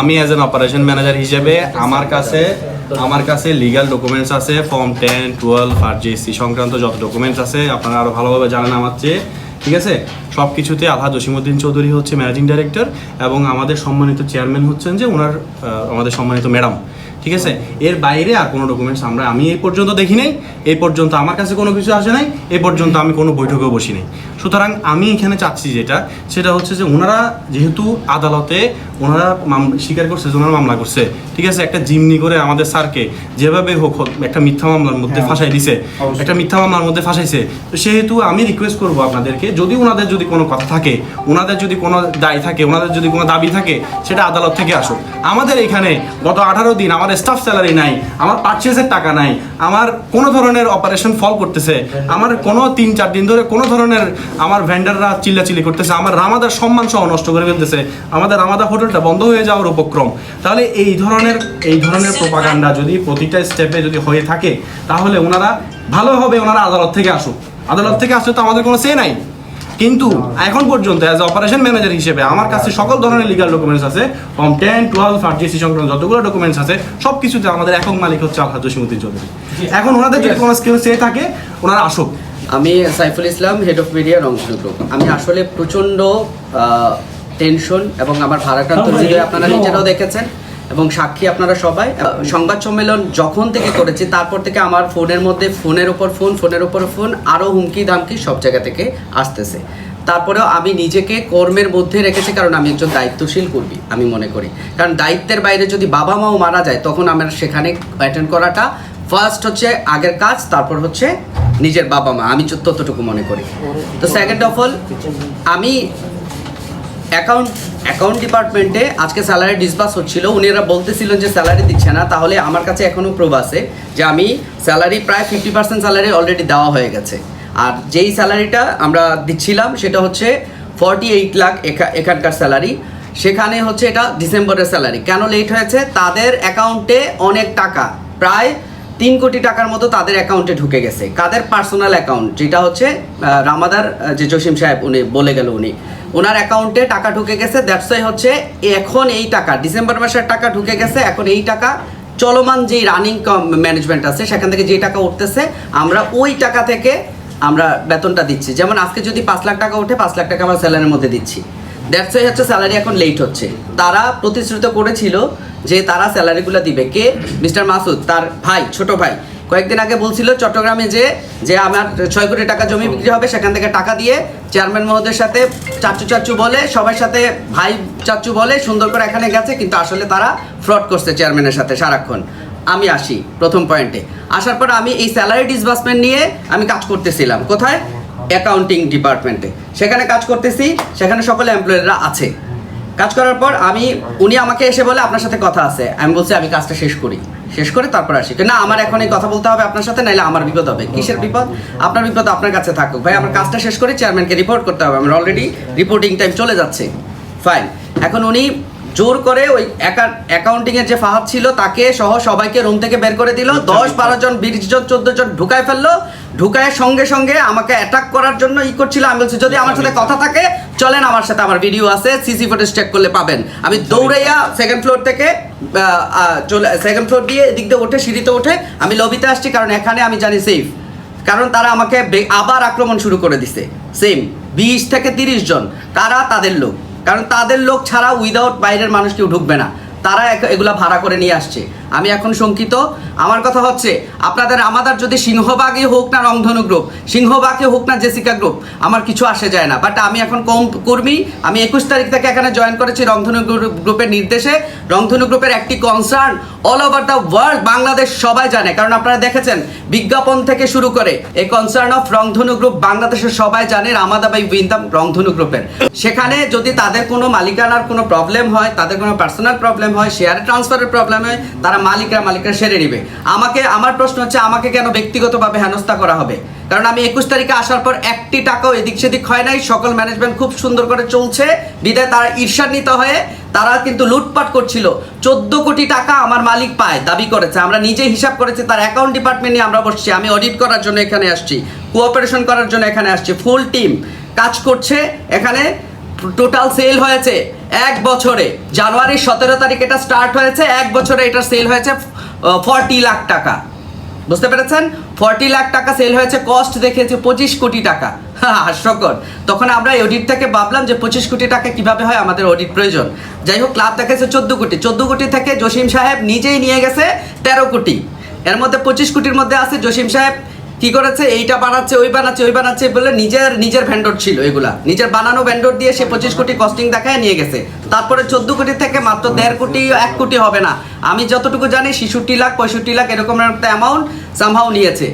আমি as an operation manager হিসেবে আমার কাছে আমার কাছে লিগাল ডকুমেন্টস আছে ফর্ম টেন টুয়েলভ আর জিএসসি সংক্রান্ত যত ডকুমেন্টস আছে, আপনারা আরও ভালোভাবে জানেন আমার চেয়ে, ঠিক আছে? সব কিছুতে আলহা জসিমুদ্দিন চৌধুরী হচ্ছে ম্যানেজিং ডাইরেক্টর এবং আমাদের সম্মানিত চেয়ারম্যান হচ্ছেন যে ওনার আমাদের সম্মানিত ম্যাডাম ঠিক আছে? এর বাইরে আর কোনো ডকুমেন্টস আমরা আমি এই পর্যন্ত দেখি নাই এই পর্যন্ত আমার কাছে কোনো কিছু আসে নাই এই পর্যন্ত আমি কোনো বৈঠকেও বসি নাই। সুতরাং আমি এখানে চাচ্ছি যেটা সেটা হচ্ছে যে ওনারা যেহেতু আদালতে ওনারা স্বীকার করছে যে ওনারা মামলা করছে ঠিক আছে? একটা জিমনি করে আমাদের স্যারকে যেভাবে হোক একটা মিথ্যা মামলার মধ্যে ফাঁসাই দিছে একটা মিথ্যা মামলার মধ্যে ফাঁসাইছে। তো সেহেতু আমি রিকোয়েস্ট করব আপনাদেরকে যদি ওনাদের যদি কোনো কথা থাকে ওনাদের যদি কোনো দায় থাকে ওনাদের যদি কোনো দাবি থাকে সেটা আদালত থেকে আসুক। আমাদের এখানে গত আঠারো দিন আমার স্টাফ স্যালারি নাই, আমার পারচেসের টাকা নাই, আমার কোনো ধরনের অপারেশন ফল করতেছে, আমার কোনো তিন, চার দিন ধরে কোনো ধরনের আমার ভেন্ডাররা চিল্লাচিল্লি করতেছে, আমার রামাদার সম্মান সহ নষ্ট করে ফেলতেছে, আমাদের রামাদা হোটেলটা বন্ধ হয়ে যাওয়ার উপক্রম। তাহলে এই ধরনের এই ধরনের প্রোপাগান্ডা যদি প্রতিটা স্টেপে যদি হয়ে থাকে, তাহলে ওনারা ভালো হবে, ওনারা আদালত থেকে আসুক। আদালত থেকে আসলে তো আমাদের কোনো সে নাই। কিন্তু এখন পর্যন্ত অ্যাজ অপারেশন ম্যানেজার হিসেবে আমার কাছে সকল ধরনের লিগাল ডকুমেন্টস আছে ফর্ম টেন টুয়েলভ আর জিএসসি সংক্রান্ত যতগুলো ডকুমেন্টস আছে সব কিছুতে আমাদের একক মালিক হচ্ছে আলহাজ জসিমুদ্দিন চৌধুরী। এখন ওনাদের যদি কোনো স্কিল সে থাকে ওনারা আসুক। আমি Saiful Islam head of media Rangpur group আমি আসলে প্রচণ্ড টেনশন এবং আমার ভারাক্রান্ত হৃদয় আপনারা নিজেরাও দেখেছেন। এবং সাক্ষী আপনারা সবাই। সংবাদ সম্মেলন যখন থেকে করেছি, তারপর থেকে আমার ফোনের মধ্যে ফোনের ওপর ফোন, ফোনের ওপর ফোন আরও হুমকি দামকি সব জায়গা থেকে আসতেছে। তারপরেও আমি নিজেকে কর্মের মধ্যে রেখেছি, কারণ আমি একজন দায়িত্বশীল কর্মী, আমি মনে করি। কারণ দায়িত্বের বাইরে যদি বাবা মাও মারা যায়, তখন আমার সেখানে অ্যাটেন্ড করাটা ফার্স্ট হচ্ছে আগের কাজ, তারপর হচ্ছে নিজের বাবা মা, আমি ততটুকু মনে করি। তো সেকেন্ড অফ অল আমি অ্যাকাউন্ট অ্যাকাউন্ট ডিপার্টমেন্টে আজকে স্যালারি ডিসবাস হচ্ছিল। উনিরা বলতেছিলেন যে স্যালারি দিচ্ছে না, তাহলে আমার কাছে এখনও প্রুভ আছে যে আমি স্যালারি প্রায় ফিফটি পার্সেন্ট স্যালারি অলরেডি দেওয়া হয়ে গেছে। আর যেই স্যালারিটা আমরা দিচ্ছিলাম, সেটা হচ্ছে ফর্টি এইট লাখ এখা- এখানকার স্যালারি। সেখানে হচ্ছে এটা ডিসেম্বরের স্যালারি। কেন লেট হয়েছে? তাদের অ্যাকাউন্টে অনেক টাকা, প্রায় তিন কোটি টাকার মতো তাদের অ্যাকাউন্টে ঢুকে গেছে। কাদের পার্সোনাল অ্যাকাউন্ট যেটা হচ্ছে রামাদার যে জসিম সাহেব, উনি বলে গেল উনি। ওনার অ্যাকাউন্টে টাকা ঢুকে গেছে দ্যাটস ওয়াই হচ্ছে এখন এই টাকা, ডিসেম্বর মাসের টাকা ঢুকে গেছে, এখন এই টাকা চলমান যে রানিং ম্যানেজমেন্ট আছে, সেখান থেকে যে টাকা উঠতেছে, আমরা ওই টাকা থেকে আমরা বেতনটা দিচ্ছি। যেমন আজকে যদি পাঁচ লাখ টাকা ওঠে, পাঁচ লাখ টাকা আমরা স্যালারির মধ্যে দিচ্ছি। দ্যাটস ওয়াই হচ্ছে স্যালারি এখন লেট হচ্ছে। তারা প্রতিশ্রুত করেছিল যে তারা স্যালারিগুলো দিবে। কে? মিস্টার মাসুদ, তার ভাই, ছোট ভাই। কয়েকদিন আগে বলছিল চট্টগ্রামে যে যে আমার ছয় কোটি টাকা জমি বিক্রি হবে, সেখান থেকে টাকা দিয়ে চেয়ারম্যান মহোদয়ের সাথে চাচু চাচু বলে, সবার সাথে ভাই চাচু বলে সুন্দর করে এখানে গেছে, কিন্তু আসলে তারা ফ্রড করছে চেয়ারম্যানের সাথে সারাক্ষণ। আমি আসি প্রথম পয়েন্টে। আসার পর আমি এই স্যালারি ডিসবার্সমেন্ট নিয়ে আমি কাজ করতেছিলাম। কোথায়? অ্যাকাউন্টিং ডিপার্টমেন্টে সেখানে কাজ করতেছি, সেখানে সকল এমপ্লয়িরা আছে। কাজ করার পর আমি, উনি আমাকে এসে বলে, আপনার সাথে কথা আছে। আমি বলছি, আমি কাজটা শেষ করি। শেষ করে তারপর আসি। না, আমার এখন এই কথা বলতে হবে আপনার সাথে, নাইলে আমার বিপদ হবে। কিসের বিপদ? আপনার বিপদ আপনার কাছে থাকুক। ভাই, আমার কাজটা শেষ করে চেয়ারম্যানকে রিপোর্ট করতে হবে। আমার অলরেডি রিপোর্টিং টাইম চলে যাচ্ছে। ফাইন এখন উনি জোর করে ওই অ্যাকাউন্টিং এর যে ফাহাদ ছিল তাকে সহ সবাইকে রুম থেকে বের করে দিল। দশ বারো জন বিশ জন চোদ্দ জন ঢুকায় ফেলল। ঢুকায় সঙ্গে সঙ্গে আমাকে অ্যাটাক করার জন্য ই করছিল। আমি বলছি যদি আমার সাথে কথা থাকে চলেন আমার সাথে আমার ভিডিও আছে সিসি ফুটেজ চেক করলে পাবেন। আমি দৌড়াইয়া সেকেন্ড ফ্লোর থেকে চলে সেকেন্ড ফ্লোর দিয়ে এদিক দিয়ে ওঠে সিঁড়িতে ওঠে আমি লবিতে আসছি কারণ এখানে আমি জানি সেফ কারণ তারা আমাকে আবার আক্রমণ শুরু করে দিছে। সেম বিশ থেকে তিরিশ জন তারা তাদের লোক। কারণ তাদের লোক ছাড়া উইদাউট বাইরের মানুষ কেউ ঢুকবে না। তারা এগুলা ভাড়া করে নিয়ে আসছে। আমি এখন শঙ্কিত। আমার কথা হচ্ছে, আপনাদের আমাদের যদি সিংহবাগই হোক না রংধনু গ্রুপ সিংহবাগে হোক না জেসিকা গ্রুপ আমার কিছু আসে যায় না। বাট আমি এখন কম কর্মী, আমি একুশ তারিখ থেকে এখানে জয়েন করেছি রংধনু গ্রুপ- গ্রুপের নির্দেশে। রংধনু গ্রুপের একটি concern all over the world Bangladesh সবাই জানে। কারণ আপনারা দেখেছেন, বিজ্ঞাপন থেকে শুরু করে এই কনসার্ন অফ রংধনু গ্রুপ বাংলাদেশের সবাই জানে রামাদাবাই উইন্দাম রংধনু গ্রুপের সেখানে যদি তাদের কোনো মালিকানার কোনো প্রবলেম হয়, তাদের কোনো পার্সোনাল প্রবলেম হয় শেয়ার ট্রান্সফারের প্রবলেম হয়, তারা মালিকরা মালিকরা সেরে নিবে। আমাকে, আমার প্রশ্ন হচ্ছে, আমাকে কেন ব্যক্তিগতভাবে হেনস্থা করা হবে? কারণ আমি একুশ তারিখে আসার পর একটি টাকাও এদিক সেদিক হয় নাই। সকল ম্যানেজমেন্ট খুব সুন্দর করে চলছে। বিদায় তারা ঈর্ষান্বিত হয়ে তারা কিন্তু লুটপাট করছিল। চোদ্দ কোটি টাকা আমার মালিক পায়, দাবি করেছে। আমরা নিজে হিসাব করেছি, তার অ্যাকাউন্ট ডিপার্টমেন্ট নিয়ে আমরা বসছি। আমি অডিট করার জন্য এখানে আসছি কোঅপারেশন করার জন্য এখানে আসছি। ফুল টিম কাজ করছে এখানে। টোটাল সেল হয়েছে এক বছরে। জানুয়ারির সতেরো তারিখ এটা স্টার্ট হয়েছে, এক বছরে এটা সেল হয়েছে ফর্টি লাখ টাকা। বুঝতে পেরেছেন? ফর্টি লাখ টাকা সেল হয়েছে কস্ট দেখেছে, পঁচিশ কোটি টাকা। হাস্যকর। তখন আমরা অডিট থেকে ভাবলাম যে পঁচিশ কোটি টাকা কীভাবে হয় আমাদের অডিট প্রয়োজন। যাই হোক ক্লাব দেখেছে চোদ্দ কোটি। চোদ্দ কোটি থেকে জসিম সাহেব নিজেই নিয়ে গেছে তেরো কোটি। এর মধ্যে পঁচিশ কোটির মধ্যে আছে জসিম সাহেব কি করেছে? এইটা বানাচ্ছে, ওই বানাচ্ছে ওই বানাচ্ছে বলে নিজের নিজের ভ্যান্ডর ছিল এগুলা। নিজের বানানো ভ্যান্ডর দিয়ে সে পঁচিশ কোটি কস্টিং দেখায় নিয়ে গেছে। তারপরে চোদ্দ কোটি থেকে মাত্র দেড় কোটি, এক কোটি হবে না। আমি যতটুকু জানি, ছেষট্টি লাখ, পঁয়ষট্টি লাখ এরকম একটা অ্যামাউন্ট সামহাও নিয়েছে।